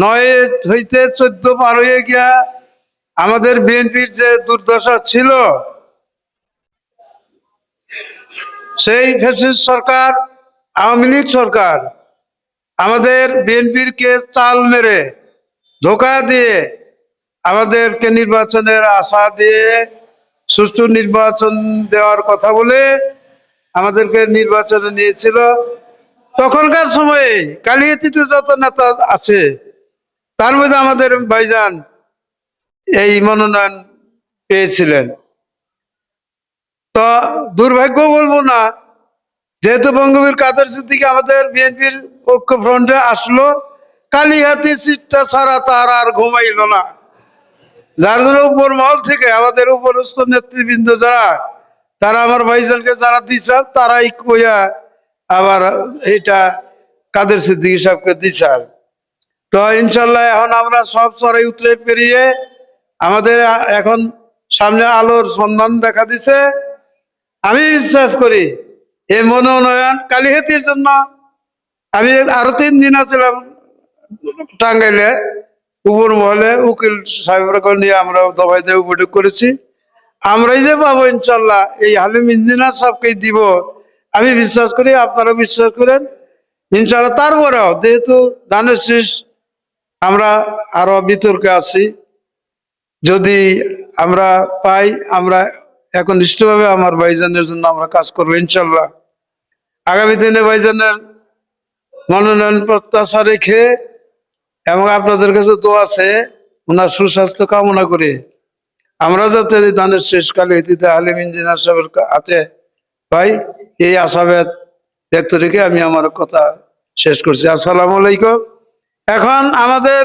নয় হইতে চোদ্দ পার হয়ে গিয়া আমাদের বিএনপির যে দুর্দশা ছিল, সেই ফ্যাসিস্ট সরকার, আওয়ামী লীগ সরকার আমাদের বিএনপির কে চাল মেরে ধোকা দিয়ে আমাদেরকে নির্বাচনের আশা দিয়ে সুষ্ঠু নির্বাচন দেওয়ার কথা বলে আমাদেরকে নির্বাচনে নিয়েছিল। তখনকার সময়ে কালিয়াতিতে যত নেতা আছে তার মধ্যে আমাদের ভাইজান এই মনোনয়ন পেয়েছিলেন। তো দুর্ভাগ্য বলব না, যেহেতু বঙ্গবীর কাদের সিদ্দিকি আমাদের বিএনপির ঐক্য ফ্রন্টে আসলো, কালিহাতি সিটটা ছাড়া তার আর ঘুমাইল না। যার জন্য উপর মহল থেকে আমাদের উপরস্থ নেতৃবৃন্দ যারা, তারা আমার ভাইজানকে যারা দিছার তারাই কইয়া আবার এটা কাদের সিদ্দিকী সাহেবকে দিছার তো ইনশাল্লাহ এখন আমরা সব চড়াই উতরে পেরিয়ে আমাদের এখন সামনে আলোর সন্ধান দেখা দিছে। আমি বিশ্বাস করি, এই মনোনয়ন কালিহাতির জন্য আমি আরও তিন দিন আছিলাম টাঙ্গাইলে, উপর মহলে উকিল সাহেবরা নিয়ে আমরা দবাই দেব বৈঠক করেছি। আমরাই যে পাবো ইনশাল্লাহ, এই হালিম ইঞ্জিনিয়ার সবকেই দিব। আমি বিশ্বাস করি আপনারা বিশ্বাস করেন। ইনশাল্লাহ তারপরেও যেহেতু দানের শীষ আমরা আরও বিতর্কে আছি। যদি আমরা পাই, আমরা একনিষ্ঠভাবে আমার ভাইজানের জন্য আমরা কাজ করব, ইনশাল্লাহ। আগামী দিনে ভাইজানের মনোনয়ন প্রত্যাশা রেখে এবং আপনাদের কাছে তো আছে, ওনার সুস্বাস্থ্য কামনা করে। আমরা যাতে ধানের শেষকালে এটিতে আলিম ইঞ্জিনিয়ার সাহেবের হাতে পাই, এই আশাবাদ ব্যক্ত রেখে আমি আমার কথা শেষ করছি। আসসালামু আলাইকুম। এখন আমাদের